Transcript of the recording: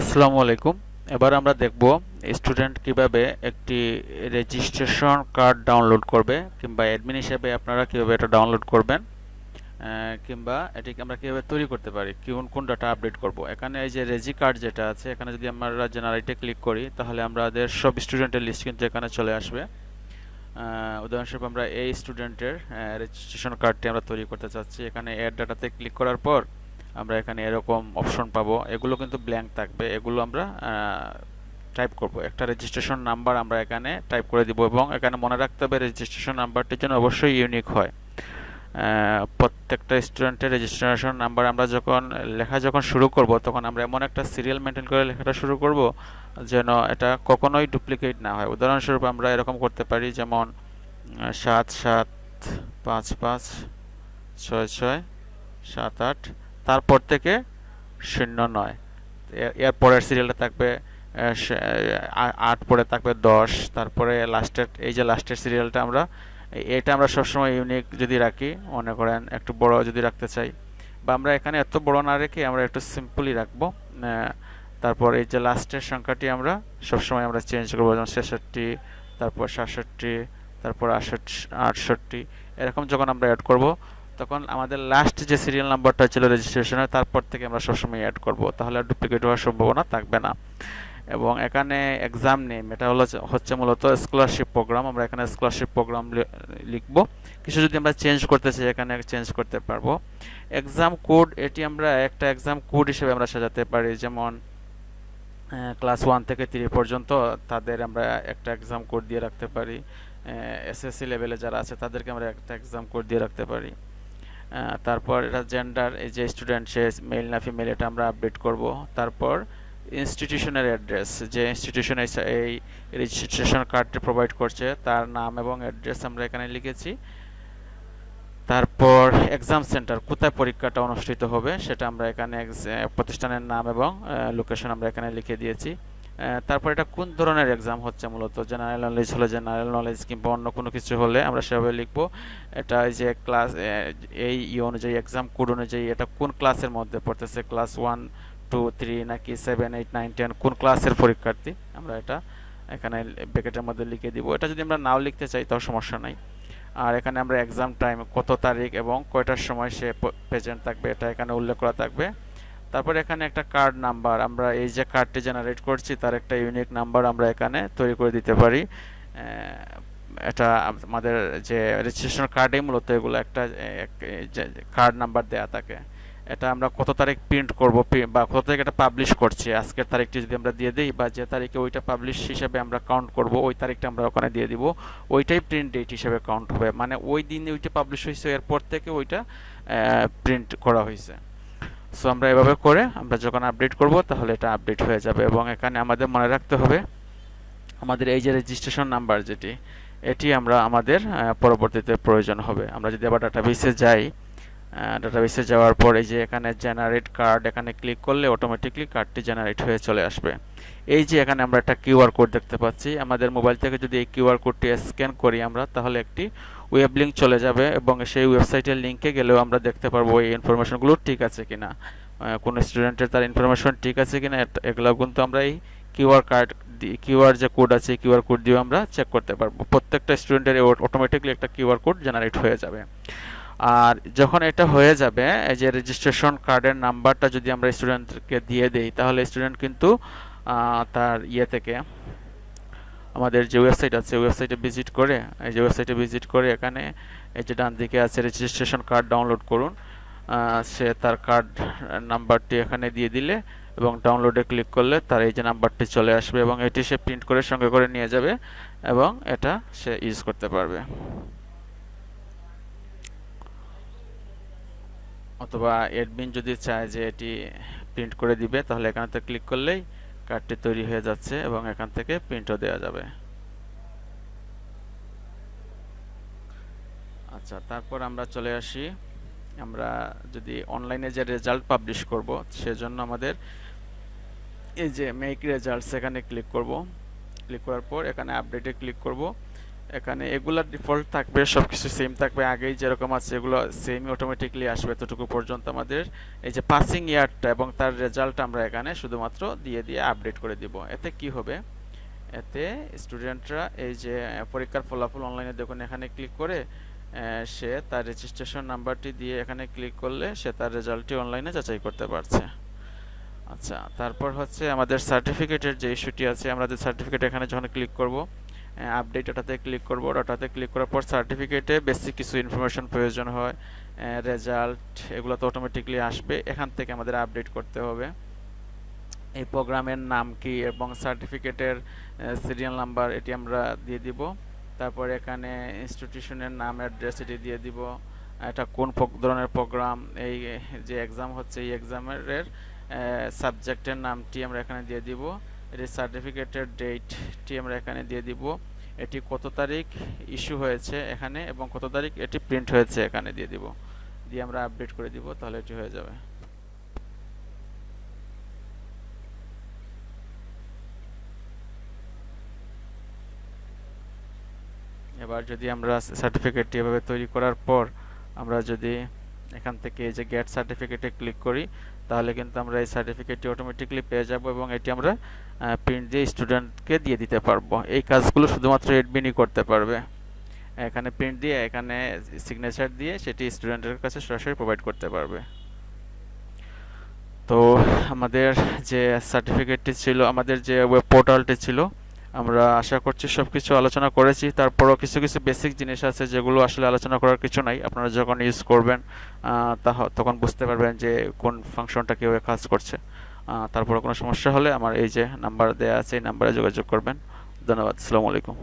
আসসালামু আলাইকুম। এবার আমরা দেখব স্টুডেন্ট কীভাবে একটি রেজিস্ট্রেশন কার্ড ডাউনলোড করবে কিংবা অ্যাডমিন হিসেবে আপনারা কীভাবে এটা ডাউনলোড করবেন কিংবা এটিকে আমরা কীভাবে তৈরি করতে পারি, কোন কোন ডাটা আপডেট করব। এখানে এই যে রেজি কার্ড যেটা আছে, এখানে যদি আমরা জেনারেটে ক্লিক করি, তাহলে আমাদের সব স্টুডেন্টের লিস্ট কিন্তু এখানে চলে আসবে। উদাহরণস্বরূপ আমরা এই স্টুডেন্টের রেজিস্ট্রেশন কার্ডটি আমরা তৈরি করতে চাচ্ছি। এখানে অ্যাড ডাটাতে ক্লিক করার পর আমরা এখানে এরকম অপশন পাবো। এগুলো কিন্তু ব্ল্যাঙ্ক থাকবে। এগুলো আমরা টাইপ করব। একটা রেজিস্ট্রেশন নাম্বার আমরা এখানে টাইপ করে দিব এবং এখানে মনে রাখতে হবে রেজিস্ট্রেশন নাম্বারটির জন্য অবশ্যই ইউনিক হয়। প্রত্যেকটা স্টুডেন্টের রেজিস্ট্রেশন নাম্বার আমরা যখন, লেখা যখন শুরু করব, তখন আমরা এমন একটা সিরিয়াল মেনটেন করে লেখাটা শুরু করব যেন এটা কখনোই ডুপ্লিকেট না হয়। উদাহরণস্বরূপ আমরা এরকম করতে পারি, যেমন সাত সাত পাঁচ পাঁচ, ছয় ছয়, সাত আট তারপর থেকে শূন্য নয়। এর- পরের সিরিয়ালটা থাকবে আট, পরে থাকবে দশ, তারপরে লাস্টের এই যে লাস্টের সিরিয়ালটা আমরা এটা আমরা সবসময় ইউনিক যদি রাখি, মনে করেন একটু বড় যদি রাখতে চাই, বা আমরা এখানে এত বড় না রেখে আমরা একটু সিম্পলি রাখব তারপর এই যে লাস্টের সংখ্যাটি আমরা সবসময় আমরা চেঞ্জ করব, যেমন ছেষট্টি, তারপর সাতষট্টি, তারপর আটষট্টি, এরকম যখন আমরা অ্যাড করব তখন আমাদের লাস্ট যে সিরিয়াল নাম্বারটা ছিল রেজিস্ট্রেশনের তারপর থেকে আমরা সবসময় অ্যাড করব। তাহলে ডুপ্লিকেট হওয়ার সম্ভাবনা থাকবে না। এবং এখানে এক্সাম নেম এটা হলো হচ্ছে মূলত স্কলারশিপ প্রোগ্রাম আমরা এখানে স্কলারশিপ প্রোগ্রাম লিখব। কিছু যদি আমরা চেঞ্জ করতে চাই, এখানে চেঞ্জ করতে পারব। এক্সাম কোড এটি আমরা একটা এক্সাম কোড হিসেবে আমরা সাজাতে পারি। যেমন ক্লাস ওয়ান থেকে থ্রি পর্যন্ত তাদের আমরা একটা এক্সাম কোড দিয়ে রাখতে পারি। এসএসসি লেভেলে যারা আছে, তাদেরকে আমরা একটা এক্সাম কোড দিয়ে রাখতে পারি। তারপর এটা জেন্ডার এই যে স্টুডেন্ট সে মেল না ফিমেল এটা আমরা আপডেট করব। তারপর ইনস্টিটিউশনের অ্যাড্রেস যে ইনস্টিটিউশন এই রেজিস্ট্রেশন কার্ডটি প্রোভাইড করছে, তার নাম এবং অ্যাড্রেস আমরা এখানে লিখেছি। তারপর এক্সাম সেন্টার কোথায় পরীক্ষাটা অনুষ্ঠিত হবে, সেটা আমরা এখানে প্রতিষ্ঠানের নাম এবং লোকেশন আমরা এখানে লিখে দিয়েছি। তারপর এটা কোন ধরনের এক্সাম হচ্ছে মূলত? জেনারেল নলেজ হলে জেনারেল নলেজ কিংবা অন্য কোনো কিছু হলে আমরা সেভাবে লিখব। এটা যে ক্লাস এই ই অনুযায়ী এক্সাম কোড অনুযায়ী এটা কোন ক্লাসের মধ্যে পড়তেছে? ক্লাস ওয়ান টু থ্রি নাকি সেভেন এইট নাইন টেন কোন ক্লাসের পরীক্ষার্থী? আমরা এটা এখানে ব্র্যাকেটের মধ্যে লিখে দিব। এটা যদি আমরা নাও লিখতে চাই তাও সমস্যা নাই। আর এখানে আমরা এক্সাম টাইম কত তারিখ এবং কয়টার সময় সে প্রেজেন্ট থাকবে, এটা এখানে উল্লেখ করা থাকবে। তারপর এখানে একটা কার্ড নাম্বার আমরা এই যে কার্ডটি জেনারেট করছি, তার একটা ইউনিক নাম্বার আমরা এখানে তৈরি করে দিতে পারি। এটা আমাদের যে রেজিস্ট্রেশন কার্ডেই মূলত এগুলো একটা কার্ড নাম্বার দেয়া থাকে। এটা আমরা কত তারিখ প্রিন্ট করব বা কত তারিখ এটা পাবলিশ করছি, আজকের তারিখটি যদি আমরা দিয়ে দিই, বা যে তারিখে ওইটা পাবলিশ হিসেবে আমরা কাউন্ট করব, ওই তারিখটা আমরা ওখানে দিয়ে দিব। ওইটাই প্রিন্ট ডেট হিসেবে কাউন্ট হবে মানে ওই দিনে ওইটা পাবলিশ হয়েছে, এরপর থেকে ওইটা প্রিন্ট করা হয়েছে। সো আমরা এভাবে করে আমরা যখন আপডেট করব, তাহলে এটা আপডেট হয়ে যাবে এবং এখানে আমাদের মনে রাখতে হবে, আমাদের এই যে রেজিস্ট্রেশন নাম্বার যেটি, এটি আমরা আমাদের পরবর্তীতে প্রয়োজন হবে। আমরা যদি আবার ডাটাবেসে যাই ডাটাবেসে যাওয়ার পর এই যে এখানে জেনারেট কার্ড এখানে ক্লিক করলে অটোমেটিকলি কার্ডটি জেনারেট হয়ে চলে আসবে। এই যে এখানে আমরা একটা কিউআর কোড দেখতে পাচ্ছি। আমাদের মোবাইল থেকে যদি এই কিউআর কোডটি স্ক্যান করি আমরা, তাহলে একটি ওয়েব লিঙ্ক চলে যাবে এবং সেই ওয়েবসাইটের লিঙ্কে গেলেও আমরা দেখতে পারব এই ইনফরমেশনগুলো ঠিক আছে কিনা। আহ, কোন স্টুডেন্টের তার ইনফরমেশন ঠিক আছে কিনা এট- এগুলো কিন্তু আমরা এই কিউআর কার্ড কিউআর যে কোড আছে কিউআর কোড দিয়ে আমরা চেক করতে পারব। প্রত্যেকটা স্টুডেন্টের অটোমেটিকলি একটা কিউআর কোড জেনারেট হয়ে যাবে। আর যখন এটা হয়ে যাবে এই যে রেজিস্ট্রেশন কার্ডের নাম্বারটা যদি আমরা স্টুডেন্টকে দিয়ে দেই তাহলে স্টুডেন্ট কিন্তু তার ইয়ে থেকে আমাদের যে ওয়েবসাইট আছে ওয়েবসাইটে ভিজিট করে, এই যে ওয়েবসাইটে ভিজিট করে এখানে এই যে ডান দিকে আছে রেজিস্ট্রেশন কার্ড ডাউনলোড করুন। সে তার কার্ড নাম্বারটি এখানে দিয়ে দিলে এবং ডাউনলোডে ক্লিক করলে তার এই যে নাম্বারটি চলে আসবে এবং এটি সে প্রিন্ট করে সঙ্গে করে নিয়ে যাবে এবং এটা সে ইউজ করতে পারবে। অথবা অ্যাডমিন যদি চায় যে এটি প্রিন্ট করে দিবে, তাহলে এখানেতে ক্লিক করলেই কার্ডটি তৈরি হয়ে যাচ্ছে এবং এখান থেকে প্রিন্টও দেওয়া যাবে। আচ্ছা তারপর আমরা চলে আসি। আমরা যদি অনলাইনে যে রেজাল্ট পাবলিশ করব, সেজন্য আমাদের এই যে মেক রেজাল্ট এখানে ক্লিক করব। ক্লিক করার পর এখানে আপডেটে ক্লিক করব। এখানে এগুলা ডিফল্ট থাকবে সব কিছু সেম থাকবে। আগেই যেরকম আছে, এগুলো সেমই অটোমেটিকলি আসবে এতটুকু পর্যন্ত আমাদের। এই যে পাসিং ইয়ারটা এবং তার রেজাল্ট আমরা এখানে শুধুমাত্র দিয়ে দিয়ে আপডেট করে দিব। এতে কি হবে? এতে স্টুডেন্টরা এই যে পরীক্ষার ফলাফল অনলাইনে দেখুন, এখানে ক্লিক করে সে তার রেজিস্ট্রেশন নাম্বারটি দিয়ে এখানে ক্লিক করলে সে তার রেজাল্টটি অনলাইনে যাচাই করতে পারছে। আচ্ছা তারপর হচ্ছে আমাদের সার্টিফিকেটের যে ইস্যুটি আছে, আমরা যে সার্টিফিকেট এখানে যখন ক্লিক করব আপডেট ডাটাতে ক্লিক করব। ডাটাতে ক্লিক করার পর সার্টিফিকেটে বেসিক কিছু ইনফরমেশন প্রয়োজন হয় রেজাল্ট এগুলো তো অটোমেটিকলি আসবে। এখান থেকে আমাদের আপডেট করতে হবে। এই প্রোগ্রামের নাম কি এবং সার্টিফিকেটের সিরিয়াল নাম্বার এটি আমরা দিয়ে দিব। তারপর এখানে ইনস্টিটিউশনের নাম অ্যাড্রেস এটি দিয়ে দিব। এটা কোন ধরনের প্রোগ্রাম এই, যে এক্সাম হচ্ছে, এই এক্সামের সাবজেক্টের নামটি আমরা এখানে দিয়ে দিব। এটি সার্টিফিকেটের ডেটটি আমরা এখানে দিয়ে দিব। এটি কত তারিখ ইস্যু হয়েছে এখানে এবং কত তারিখ এটি প্রিন্ট হয়েছে এখানে দিয়ে দিব। দিয়ে আমরা আপডেট করে দিব, তাহলে এটি হয়ে যাবে। এবার যদি আমরা সার্টিফিকেটটি এভাবে তৈরি করার পর আমরা যদি এখান থেকে এই যে গেট সার্টিফিকেটে ক্লিক করি, তাহলে কিন্তু আমরা এই সার্টিফিকেটটি অটোমেটিকলি পেয়ে যাব এবং এটি আমরা প্রিন্ট দিয়ে স্টুডেন্টকে দিয়ে দিতে পারব। এই কাজগুলো শুধুমাত্র এডমিনই করতে পারবে। এখানে প্রিন্ট দিয়ে, এখানে সিগনেচার দিয়ে সেটি স্টুডেন্টের কাছে সরাসরি প্রোভাইড করতে পারবে। তো আমাদের যে সার্টিফিকেটটি ছিল, আমাদের যে ওয়েব পোর্টালটি ছিল আমরা আশা করছি সব কিছু আলোচনা করেছি। তারপরও কিছু কিছু বেসিক জিনিস আছে যেগুলো আসলে আলোচনা করার কিছু নাই। আপনারা যখন ইউজ করবেন তখন বুঝতে পারবেন যে কোন ফাংশনটা কীভাবে কাজ করছে। তারপরে কোনো সমস্যা হলে আমার এই যে নাম্বার দেওয়া আছে, এই নাম্বারে যোগাযোগ করবেন। ধন্যবাদ, আসসালামু আলাইকুম।